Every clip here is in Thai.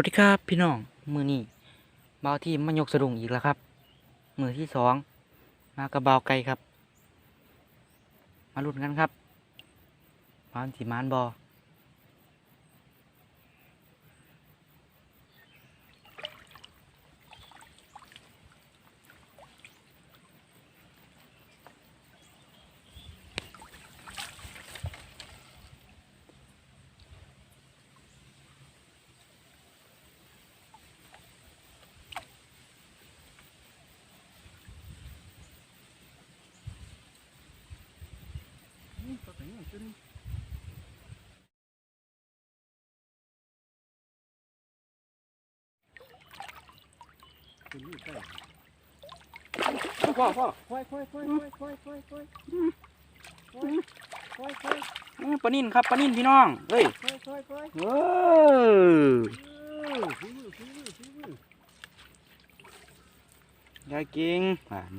วัสดีครับพี่น้องมือนี้เบาวที่มายกสะดุงอีกแล้วครับ มือที่สองมากระเบาวไกลครับ มาลุ้นกันครับมานสีมานบอ พ่อพ่อค่อยค่อยค่อยค่อยค่อยค่อยค่อยค่อยค่อยค่อยปนิ่นครับปนิ่นพี่น้องเฮ้ยค่อยค่อยค่อยเออฝีมือฝีมือฝีมือยายก่งผ่าน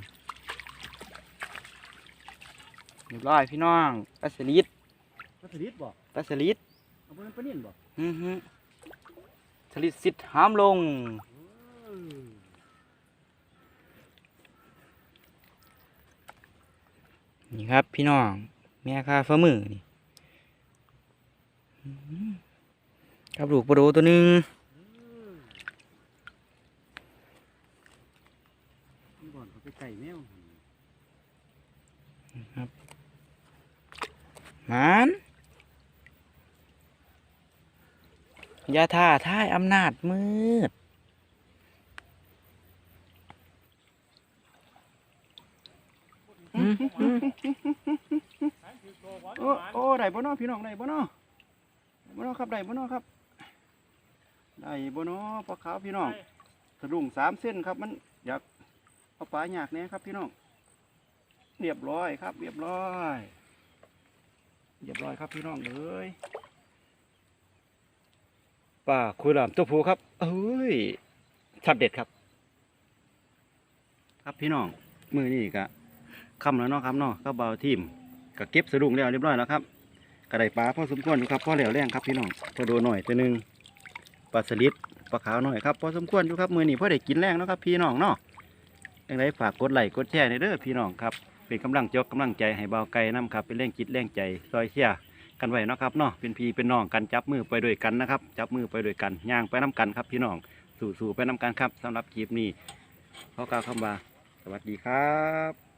เรียบร้อยพี่น้องปลาสลิดปลาสลิดบ่ปลาสลิดเอาไปเป็นปลานิ่นบ่อือฮึสลิดสิทธิ์ห้ามลง นี่ครับ พี่น้อง แม่ค่าฟ้ามือนี่อื้อหือกับลูกปลาโดตัวหนึ่งบ่อนเขาไปไก่แมวหมันยาท่าท่ายอำนาจมืดอื้อหือ โอ้โอ้ได้บ่เนาะพี่น้องได้บ่เนาะบ่เนาะครับได้บ่เนาะครับได้บ่เนาะปลาขาวพี่น้องสะดุ้งสามเส้นครับ มันอยากเอาปลาอยากแน่ครับพี่น้องเรียบร้อยครับ เรียบร้อยเรียบร้อยครับพี่น้องเลยป่าคุยลามตัวผูครับเอ้ยชัดเด็ดครับ ครับพี่น้องมือนี่กะ คำแล้วเนาะครับเนาะก็เบาทีมก็เก็บสะดุ้งแล้วเรียบร้อยแล้วครับกระไดปลาพอสมควรอยู่ครับพอแล้วแรงครับพี่น้องพอโดนหน่อยตัวหนึงปลาสลิดปลาขาวหน่อยครับพอสมควรอยู่ครับมือนี่พอได้กินแรงเนาะครับพี่น้องเนาะยังไงฝากกดไลค์กดแชร์ในเด้อพี่น้องครับเป็นกำลังจกกำลังใจให้เบาไก่น้ำครับเป็นแรงจิตแรงใจซอยเชียกันไว้เนาะครับเนาะเป็นพี่เป็นน้องกันจับมือไปด้วยกันนะครับจับมือไปด้วยกันย่างไปน้กันครับพี่น้องสู่ๆไปน้กันครับสำหรับคลิปนี้ขอกล่าวคำว่าสวัสดีครับ